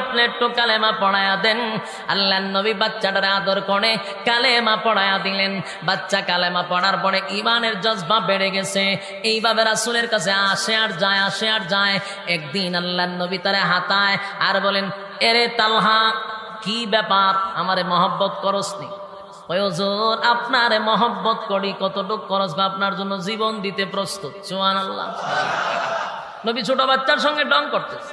আপনি একটু কালেমা পড়ায়া দেন। আল্লাহ নবী বাচ্চাটারে আদর করে কালেমা পড়ায়া দিলেন। বাচ্চা কালেমা পড়ার পরে ইমানের বেড়ে গেছে। এইভাবে রাসুলের কাছে আসে আর যায়, আসে আর যায়। একদিন আল্লাহ নবী হাতায় আর বলেন, এরে তালহা, কি ব্যাপার? আমারে মহব্বত করস নি? ওই আপনারে মহব্বত করি। কতটুক খরচ বা আপনার জন্য জীবন দিতে প্রস্তুত? চুয়ান আল্লাহ নবী ছোট বাচ্চার সঙ্গে ডং করতেছে।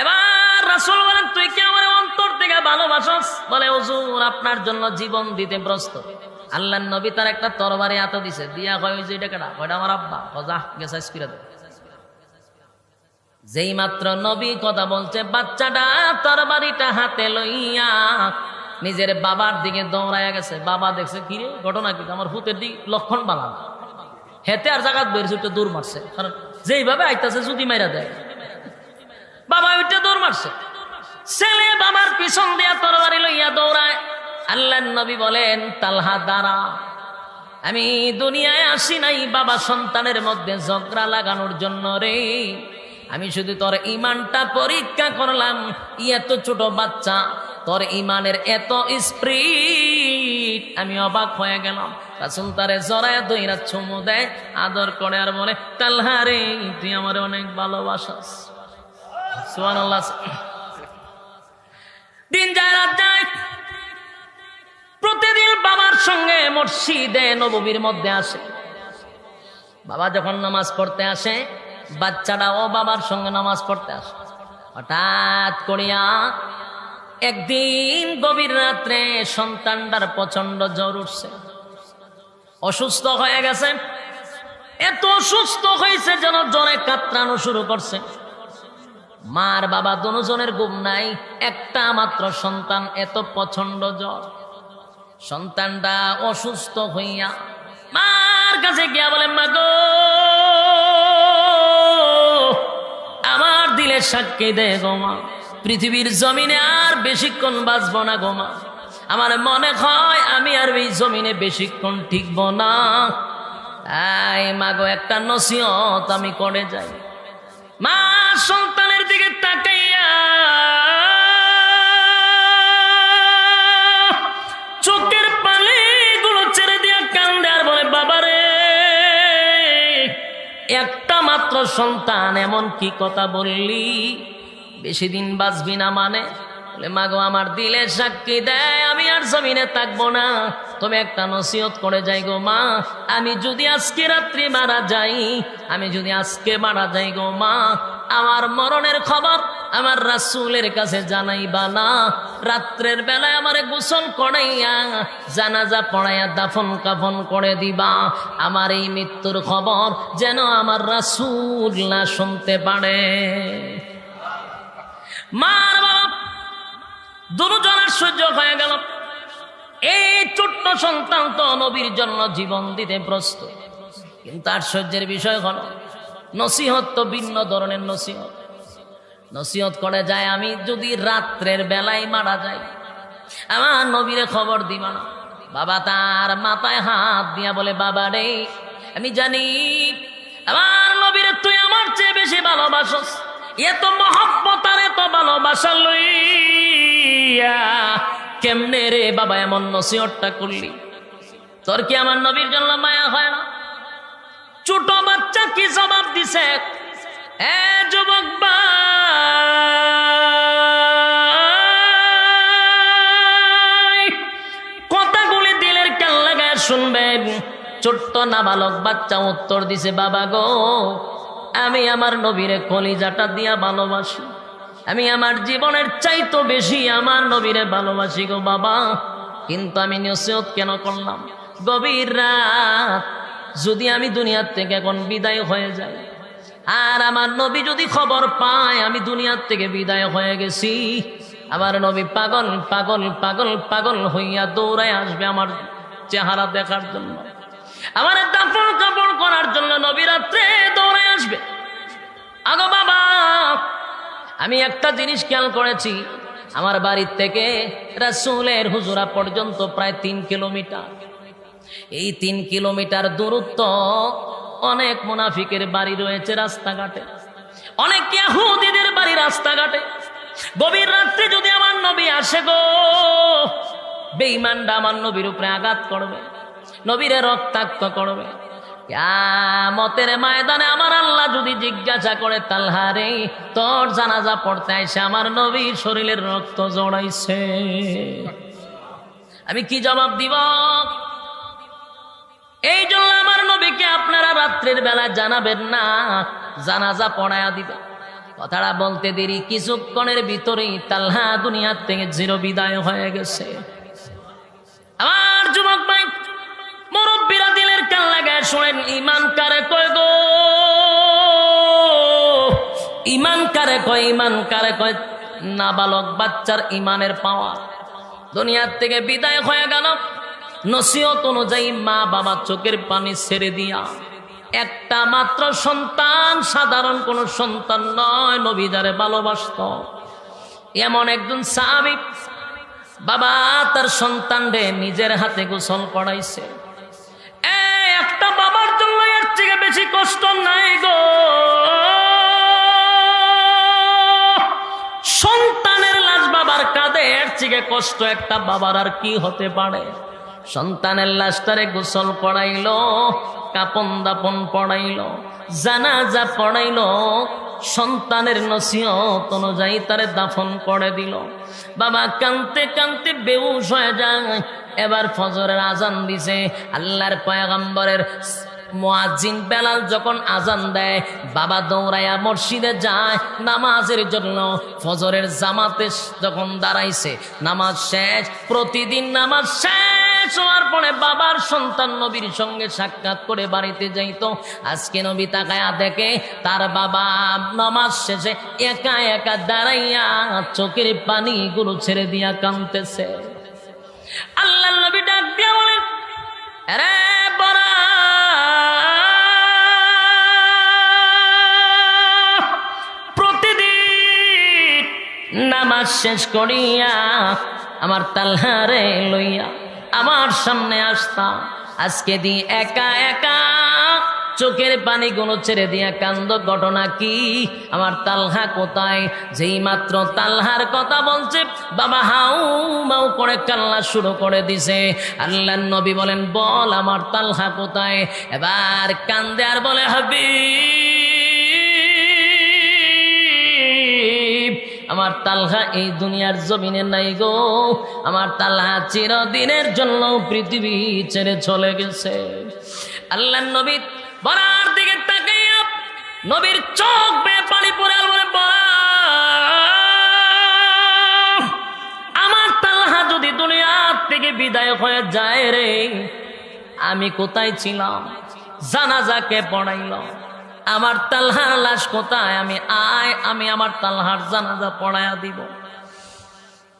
এবার রাসুল বলেন, তুই কি আমার অন্তর থেকে ভালোবাসস? বলে, হুজুর, আপনার জন্য জীবন দিতে প্রস্তুত। আল্লাহ নবী তার একটা তরবারি হাতে দিছে। দিয়া কয়, ওই যে কেটা আমার আব্বা। কজা গেছে স্পিরে যেই মাত্র নবী কথা বলছে, বাচ্চাটা তরবারিটা হাতে লইয়া নিজের বাবার দিকে দৌড়াইয়া গেছে। বাবা দেখছে কি ঘটনা কি? আমার ভূতের দিক লক্ষণ বালা হেতে আর জাগাত একটু দূর মারছে। কারণ যেইভাবে আইতাছে যদি মাইরা দেয়। বাবা ওইটা দৌড় মারছে। ছেলে বাবার পিছন দিয়া তরবারি লইয়া দৌড়ায়। আল্লাহ নবী বলেন, তালহা, দাঁড়া। আমি দুনিয়ায় আসি নাই, বাবা সন্তানের মধ্যে ঝগড়া লাগানোর জন্য রে। আমি শুধু তোর ইমানটা পরীক্ষা করলাম এত ছোট বাচ্চা। তোর ইমানের এত স্প্রিট আমি অবাক হয়ে গেলাম। রাসুল তারে জড়ায় দইরা চুমু দেয়, আদর করে আর বলে, তালহা রে, তুই আমার অনেক ভালোবাসাস। দিন যায়, রাত যায়। প্রতিদিন বাবার সঙ্গে মসজিদে নববীর মধ্যে আসে। বাবা যখন নামাজ পড়তে আসে, বাচ্চাটাও বাবার সঙ্গে নামাজ পড়তে আসে। হঠাৎ করিয়া একদিন গভীর রাত্রে সন্তানটার প্রচণ্ড জ্বর উঠছে। অসুস্থ হয়ে গেছে। এত অসুস্থ হয়েছে যেন জ্বরে কাতরানো শুরু করছে। মার বাবা দুজনের ঘুম নাই, একটা মাত্র সন্তান এত প্রচণ্ড জ্বর। সন্তানটা অসুস্থ হইয়া মার কাছে গিয়া বলে মা গো আমার দিলে সাক্ষী দে গো মা। পৃথিবীর জমিনে আর বেশিক্ষণ বাঁচব না গো মা। আমার মনে হয় আমি আর এই জমিনে বেশিক্ষণ ঠিকব না। তাই মাগো, একটা নসিহত আমি করে যাই। মা সন্তানের দিকে তাকাইয়া চোখের পানি গুলো ছেড়ে দিয়া কান্দে আর বলে, বাবারে, একটা মাত্র সন্তান, এমন কি কথা বললি? বেশি দিন বাঁচবি না মানে? বলে মাগো আমার দিলে সাক্ষী দেয়, আমি আর জমিনে থাকব না। তুমি একটা নসিহত করে যাই গো মা, আমি যদি আজকে রাত্রি মারা যাই, আমি যদি আজকে মারা যাই গো মা, আমার মরণের খবর আমার রাসুলের কাছে জানাইবা না। রাত্রের বেলায় আমারে গোসল করাইয়া, জানাজা পড়াইয়া দাফন কাফন করে দিবা। আমার এই মৃত্যুর খবর যেন আমার রাসুল না শুনতে পারে। মার বাপ, দুজনের সহ্য হয়ে গেল। এই ছোট্ট সন্তান তো নবীর জন্য জীবন দিতে প্রস্তুত। কিন্তু আশ্চর্যের বিষয় হলো, নসিহত তো ভিন্ন ধরনের নসিহত। নসিহত করে যায়, আমি যদি রাত্রের বেলায় মারা যাই, আমার নবীরে খবর দিবা না। বাবা তার মাথায় হাত দিয়া বলে, বাবা রে, আমি জানি আমার নবীরে তুই আমার চেয়ে বেশি ভালোবাসস। এত মহব্বত আর এত ভালোবাসা লইয়া কেমনে রে বাবা এমন নসিহতটা করলি? তোর কি আমার নবীর জন্য মায়া হয় না? ছোট বাচ্চা কি জবাব দিছে? এ যুবক কথাগুলি দিলের কেন লাগায় শুনবেন ছোট্ট নাবালক বাচ্চা উত্তর দিছে, বাবা গো, আমি আমার নবীরে কলিজাটা দিয়া ভালোবাসি। আমি আমার জীবনের চাইতো বেশি আমার নবীরে ভালোবাসি গো বাবা। কিন্তু আমি নসিহত কেন করলাম? গভীর রাত যদি আমি দুনিয়ার থেকে এখন বিদায় হয়ে যাই, আর আমার নবী যদি খবর পায় আমি দুনিয়ার থেকে বিদায় হয়ে গেছি, আমার নবী পাগল পাগল পাগল পাগল হইয়া দৌড়ায় আসবে আমার চেহারা দেখার জন্য। আমার দাফন কাপড় করার জন্য আমি একটা জিনিস খেয়াল করেছি। আমার বাড়ির থেকে রাসুলের হুজুরা পর্যন্ত প্রায় তিন কিলোমিটার। এই তিন কিলোমিটার দূরত্ব অনেক মুনাফিকের বাড়ি রয়েছে রাস্তাঘাটে। অনেক ইয়াহুদিদের বাড়ি রাস্তাঘাটে। গভীর রাত্রে যদি আমার নবী আসে গো বেঈমানটা আমার নবীর উপরে আঘাত করবে, নবীরে রক্তাক্ত করবে। মতের ময়দানে আমার আল্লাহ যদি জিজ্ঞাসা করে তালহারে তোর জানাজা পড়তে এসে আমার নবীর শরীরের রক্ত জড়াইছে? আমি কি জবাব দিব? এই জন্য আমার নবীকে আপনারা রাত্রের বেলা জানাবেন না, জানাজা পড়ায়া দিবেন কথাটা বলতে দেরি, কিছুক্ষণের ভিতরেই তাল্হা দুনিয়ার থেকে জিরো বিদায় হয়ে গেছে। আমার যুবক শোনেন, ইমান কারে কয় গো? ইমান কারে কয়, ইমান কারে কয়? নাবালক বাচ্চার ইমানের পাওয়া দুনিয়ার থেকে বিদায় হয়ে গেল। নসিহত অনুযায়ী মা বাবা চোখের পানি ছেড়ে দিয়া, একটা মাত্র সন্তান, সাধারণ কোন সন্তান নয় নবীদারে ভালোবাসত। এমন একজন সাহাবিক বাবা তার সন্তান নিজের হাতে গোসল করাইছে। একটা বাবার জন্য এর থেকে বেশি কষ্ট নাই গো। সন্তানের লাশ বাবার কাঁধে, এর থেকে কষ্ট একটা বাবার আর কি হতে পারে? সন্তানের লাশটারে গোসল করাইল কাপন দাপন পড়াইলো, জানাজা পড়াইলো সন্তানের নসিহত অনুযায়ী তারে দাফন করে দিল। বাবা কানতে কানতে বেউস হয়ে যায়। এবার ফজরের আজান দিছে। আল্লাহর পয়গম্বরের মুয়াজ্জিন বেলাল যখন আজান দেয়, বাবা দৌড়াইয়া মসজিদে যায়। নামাজের জন্য ফজরের জামাতে যখন দাঁড়াইছে, নামাজ শেষ, প্রতিদিন নামাজ শেষ। হওয়ার পরে বাবার সন্তান নবীর সঙ্গে সাক্ষাৎ করে বাড়িতে যাইতো। আজকে নবী তাকায়া দেখে তার বাবা নামাজ শেষে একা একা দাঁড়াইয়া চোখের পানিগুলো ছেড়ে দিয়া কাঁদতেছে। আল্লাহ নবী ডাক দিয়া নামাজ শেষ করিয়া আমার তালহারে লইয়া আমার সামনে আসতাম। আজকে দি একা একা চোখের পানিগুলো ছেড়ে দিয়া কান্দ, ঘটনা কি? আমার তালহা কোথায়? যেই মাত্র তালহার কথা বলছে, বাবা হাউ মাউ করে কান্না শুরু করে দিছে। আল্লাহ নবী বলেন, বল আমার তালহা কোথায়? এবার কান্দে আর বলে হাবি আমার তালহা এই দুনিয়ার জমিনে নাই গো। আমার তালহা চিরদিনের জন্য পৃথিবী ছেড়ে চলে গেছে। আল্লাহ নবী বরার দিকে তাকাইয়া নবীর চোখ বেয়ে পানি পড়ে বলে "বরা, আমার তালহা যদি দুনিয়ার থেকে বিদায় হয়ে যায় রে আমি কোথায় ছিলাম? জানাজাকে পড়াইল আমার তালহার লাশ কোথায়? আমি আয়, আমি আমার তালহার জানাজা পড়াইয়া দিব।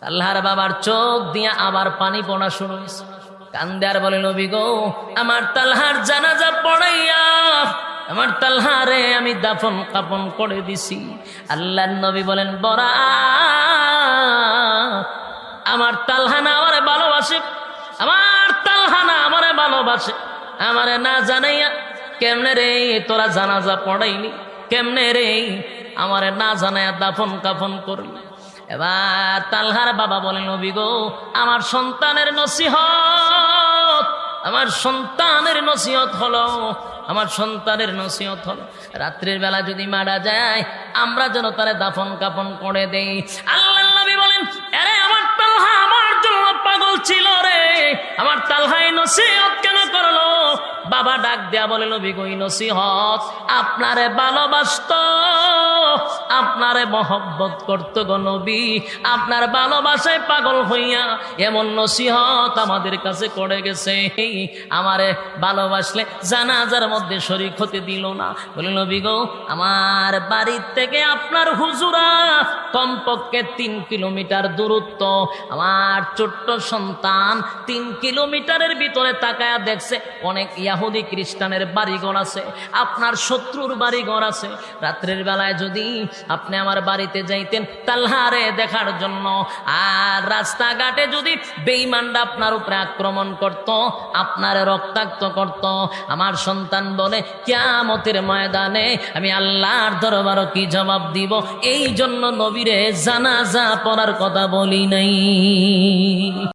তাল্লাহার বাবার চোখ দিয়া আবার পানি পড়া শুরু হয়েছে কান্দার বলে, নবী গো, আমার তালহার জানাজা পড়াইয়া, আমার তালহারে আমি দাফন কাপন করে দিছি। আল্লাহ নবী বলেন বরা আমার তালহানা আমারে ভালোবাসে, আমার তালহানা আমারে ভালোবাসে, আমারে না জানাইয়া কেমনে রে তোরা জানাজা পড়াইনি কেমনে রে? আমারে না জানাইয়া দাফন কাফন করলি। এবার তালহার বাবা বলেন নবী গো, আমার সন্তানের নসিহত, আমার সন্তানের নসিহত হলো, আমার সন্তানের নসিহত হলো। রাত্রির বেলা যদি মারা যায়, আমরা যেন তারে দাফন কাফন করে দেই। আল্লাহ নবী বলেন, আরে, আমার তালহা আমার জন্য পাগল ছিল রে। আমার তালহাই নসিহত কেন বাবা ডাক দেয়া বলে নবী গই নসিহত আপনারে ভালোবাসত। আপনারে মহব্বত করত গো নবী। আপনার ভালোবাসায় পাগল হইয়া এমন নসিহত আমাদের কাছে করে গেছে। আমারে ভালোবাসলে জানাজার মধ্যে শরিক হতে দিল না। বলে, নবী গো, আমার বাড়ির থেকে আপনার হুজুরা কমপক্ষে তিন কিলোমিটার দূরত্ব। আমার ছোট্ট সন্তান তিন কিলোমিটারের ভিতরে তাকায়া দেখছে, অনেক ইয়াহুদি খ্রিস্টানের বাড়িঘর আছে, আপনার শত্রুর বাড়িঘর আছে। রাত্রের বেলায় যদি যদি আপনি আমার বাড়িতে যাইতেন তাল্লাহারে দেখার জন্য। আর রাস্তাঘাটে যদি বেইমানরা আপনার উপরে আক্রমণ করত, আপনারে রক্তাক্ত করত, আমার সন্তান বলে, কিয়ামতের ময়দানে আমি আল্লাহর দরবারও কি জবাব দিব? এই জন্য নবীরে জানাজা পড়ার কথা বলি নাই।